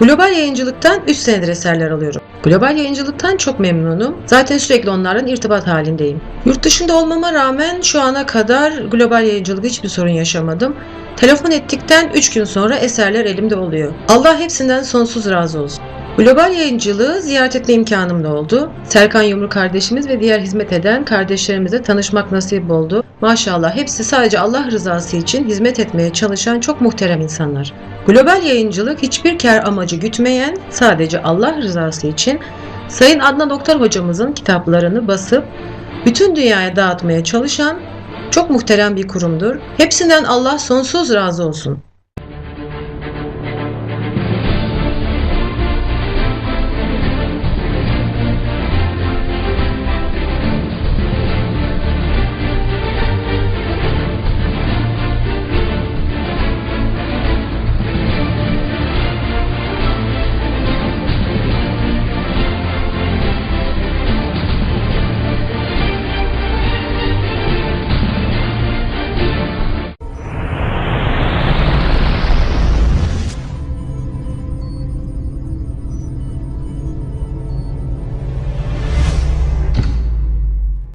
Global yayıncılıktan 3 senedir eserler alıyorum. Global yayıncılıktan çok memnunum. Zaten sürekli onlarla irtibat halindeyim. Yurt dışında olmama rağmen şu ana kadar global yayıncılıkta hiçbir sorun yaşamadım. Telefon ettikten 3 gün sonra eserler elimde oluyor. Allah hepsinden sonsuz razı olsun. Global yayıncılığı ziyaret etme imkanım da oldu. Serkan Yumru kardeşimiz ve diğer hizmet eden kardeşlerimizle tanışmak nasip oldu. Maşallah hepsi sadece Allah rızası için hizmet etmeye çalışan çok muhterem insanlar. Global yayıncılık hiçbir kar amacı gütmeyen, sadece Allah rızası için Sayın Adnan Doktor hocamızın kitaplarını basıp bütün dünyaya dağıtmaya çalışan çok muhterem bir kurumdur. Hepsinden Allah sonsuz razı olsun.